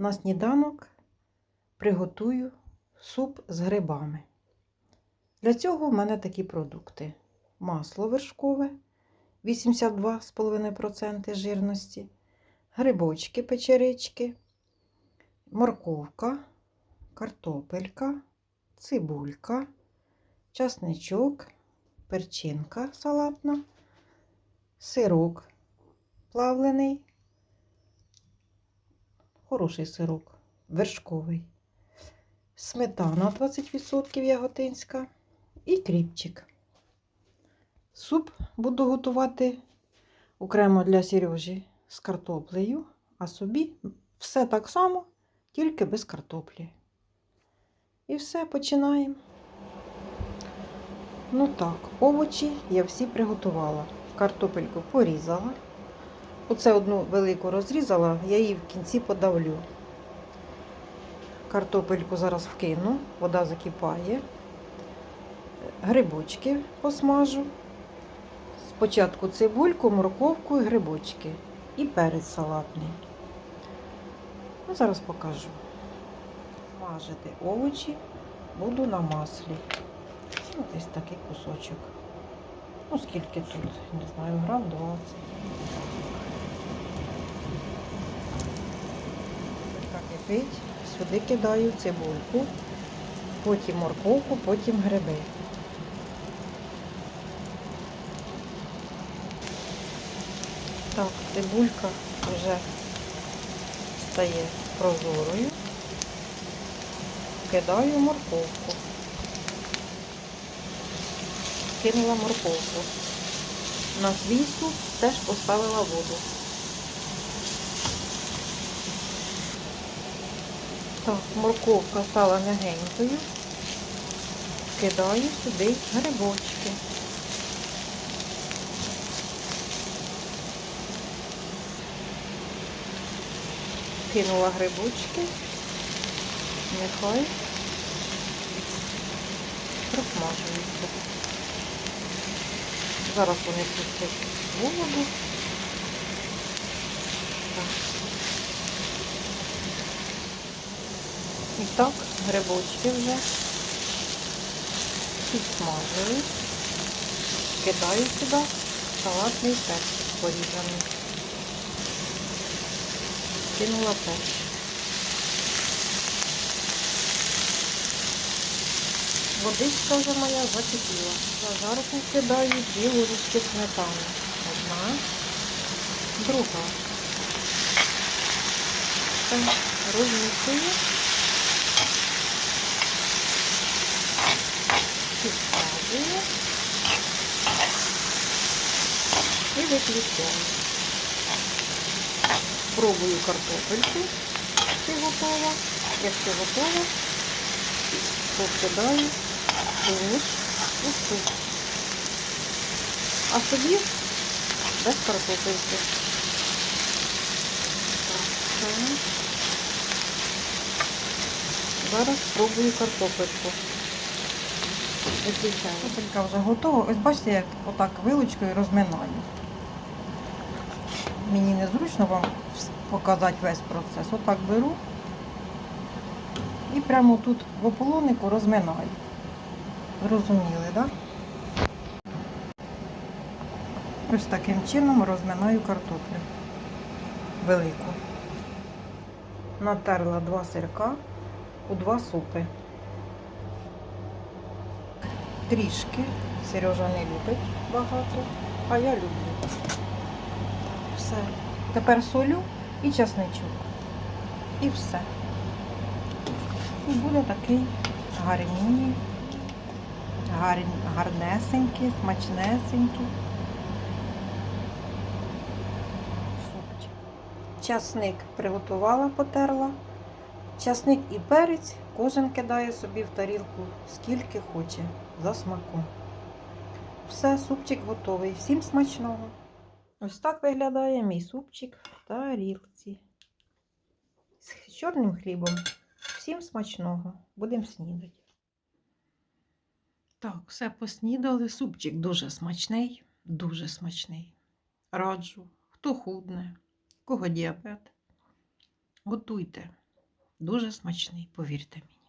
на сніданок приготую суп з грибами. Для цього в мене такі продукти: масло вершкове 82,5% жирності, грибочки, печерички, морковка, картопелька, цибулька, часничок, перчинка салатна, сирок плавлений, хороший сирок, вершковий, сметана 20% яготинська і кріпчик. Суп буду готувати окремо для Сережі з картоплею, а собі все так само, тільки без картоплі. І все, починаємо. Ну так, овочі я всі приготувала. Картопельку порізала. Оце одну велику розрізала, я її в кінці подавлю. Картопельку зараз вкину, вода закипає. Грибочки посмажу. Спочатку цибульку, морковку і грибочки. І перець салатний. Ну, зараз покажу. Смажити овочі буду на маслі. Ну, десь такий кусочок. Ну, скільки тут, не знаю, грам 20. Так кипить, сюди кидаю цибульку, потім морковку, потім гриби. Так, цибулька вже стає прозорою. Кидаю морковку. Кинула морковку. На свій теж поставила воду. Так, морковка стала м'ягенькою. Кидаю сюди грибочки. Кинула грибочки. Нехай просмажуються. Зараз вони пустять воду. І так, грибочки вже підсмажую. Кидаю сюди салатний перчик порізаний. Кинула перчик. Водичка вже моя закипіла. На жарку кидаю дві ложечки сметани. Одна, друга. Так. І виключаю. Пробую картопельку, чи готова. Якщо готова, то кидаю суміш і суп. А собі без картопельки. Зараз спробую картопельку. Картопелька вже готова. Ось бачите, як отак вилочкою розминаю. Мені незручно вам показати весь процес. Отак беру і прямо тут в ополонику розминаю. Зрозуміли, так? Да? Ось таким чином розминаю картоплю велику. Натерла два сирка у два супи. Трішки. Сережа не любить багато, а я люблю. Все. Тепер солю і часничок. І все. І буде такий гарній, гарнесенький, смачнесенький. Супчик. Часник приготувала, потерла. Часник і перець кожен кидає собі в тарілку скільки хоче за смаком. Все, супчик готовий. Всім смачного. Ось так виглядає мій супчик в тарілці. З чорним хлібом. Всім смачного. Будемо снідати. Так, все поснідали. Супчик дуже смачний, дуже смачний. Раджу, хто худне, кого діабет. Готуйте. Дуже смачний, повірте мені.